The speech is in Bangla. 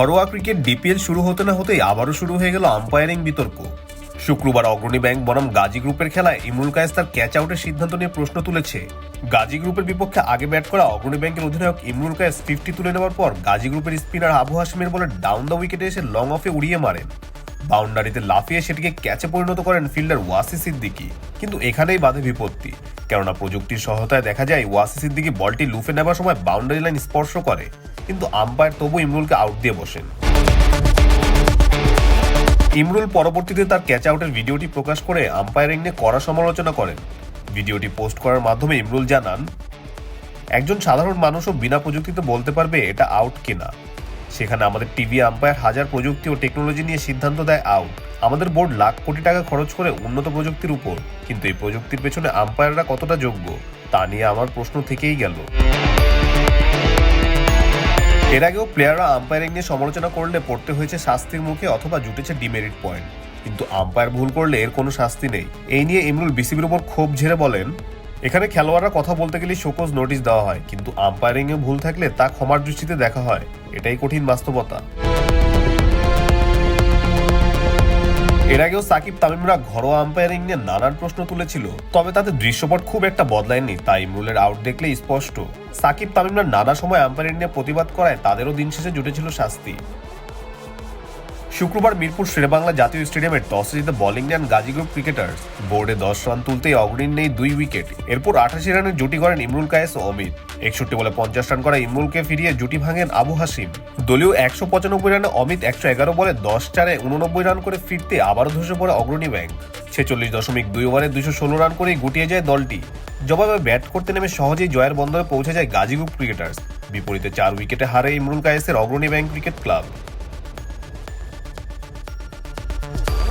ঘরোয়া ক্রিকেট ডিপিএল শুরু হতে না হতেই আবারও শুরু হয়ে গেল আম্পায়ারিং বিতর্ক। শুক্রবার অগ্রণী ব্যাংক বনাম গাজী গ্রুপের খেলায় ইমরুল কায়েস তার ক্যাচ আউটের সিদ্ধান্ত নিয়ে প্রশ্ন তুলেছে। গাজী গ্রুপের বিপক্ষে আগে ব্যাট করা অগ্রণী ব্যাংকের অধিনায়ক ইমরুল কায়েস ফিফটি তুলে নেওয়ার পর গাজী গ্রুপের স্পিনার আবু হাসমের বলে ডাউন দ্য উইকেটে এসে লং অফে উড়িয়ে মারেন। বাউন্ডারিতে লাফিয়ে সেটিকে ক্যাচে পরিণত করেন ফিল্ডার ওয়াসি সিদ্দিকি। কিন্তু এখানেই বাধে বিপত্তি। কেননা প্রযুক্তির সহায়তায় দেখা যায়, ওয়াসি সিদ্দিকি বলটি লুফে নেবার সময় বাউন্ডারি লাইন স্পর্শ করে। কিন্তু আম্পায়ার তবু ইমরুলকে আউট দিয়ে বসেন। ইমরুল পরবর্তীতে তার ক্যাচ আউটের ভিডিওটি প্রকাশ করে আম্পায়ারিং নিয়ে কড়া সমালোচনা করেন। ভিডিওটি পোস্ট করার মাধ্যমে ইমরুল জানান, একজন সাধারণ মানুষও বিনা প্রযুক্তিতে বলতে পারবে এটা আউট কিনা। সেখানে আমাদের টিভি আম্পায়ার হাজার প্রযুক্তি ও টেকনোলজি নিয়ে সিদ্ধান্ত দেয় আউট। আমাদের বোর্ড লাখ কোটি টাকা খরচ করে উন্নত প্রযুক্তির উপর, কিন্তু এই প্রযুক্তির পেছনে আম্পায়াররা কতটা যোগ্য, তা নিয়ে আমার প্রশ্ন থেকেই গেল। এর আগেও প্লেয়াররা আম্পায়ারিং নিয়ে সমালোচনা করলে পড়তে হয়েছে শাস্তির মুখে অথবা জুটেছে ডিমেরিট পয়েন্ট। কিন্তু আম্পায়ার ভুল করলে এর কোনো শাস্তি নেই। এই নিয়ে ইমরুল বিসিবির উপর ক্ষোভ ঝেড়ে বলেন এখানে খেলোয়াড়রা কথা বলতে গেলে শোকজ নোটিশ দেওয়া হয়, কিন্তু আম্পায়ারিং এ ভুল থাকলে তা ক্ষমার দৃষ্টিতে দেখা হয়। এটাই কঠিন বাস্তবতা। এর আগেও সাকিব তামিমরা ঘরোয়া আম্পায়ারিং নিয়ে নানান প্রশ্ন তুলেছিল, তবে তাদের দৃশ্যপট খুব একটা বদলায়নি, তাই ইমরুলের আউট দেখলেই স্পষ্ট। সাকিব তামিমরা নানা সময় আম্পায়ারিং নিয়ে প্রতিবাদ করায় তাদেরও দিন শেষে জুটেছিল শাস্তি। শুক্রবার মিরপুর শেরেবাংলা জাতীয় স্টেডিয়ামের টসে জিতে বোলিং নেন গাজী গ্রুপ ক্রিকেটার্স বোর্ডে দশ রান তুলতেই অগ্রণী নেই দুই উইকেট। এরপর আঠাশি রানের জুটি করেন ইমরুল কায়েস ও অমিত। একষট্টি বলে পঞ্চাশ রান করা ইমরুলকে ফিরিয়ে জুটি ভাঙেন আবু হাসিম দলীয় একশো পঁচানব্বই রানে অমিত একশো এগারো বলে দশ চারে উননব্বই রান করে ফিরতে আবারও ধসে পড়ে অগ্রণী ব্যাংক। ছেচল্লিশ দশমিক দুই ওভারে দুশো ষোলো রান করেই গুটিয়ে যায় দলটি। জবাবে ব্যাট করতে নেমে সহজেই জয়ের বন্দরে পৌঁছে যায় গাজী গ্রুপ ক্রিকেটার্স। বিপরীতে চার উইকেটে হারে Imrul কায়েসের Agrani bank cricket club. Yeah.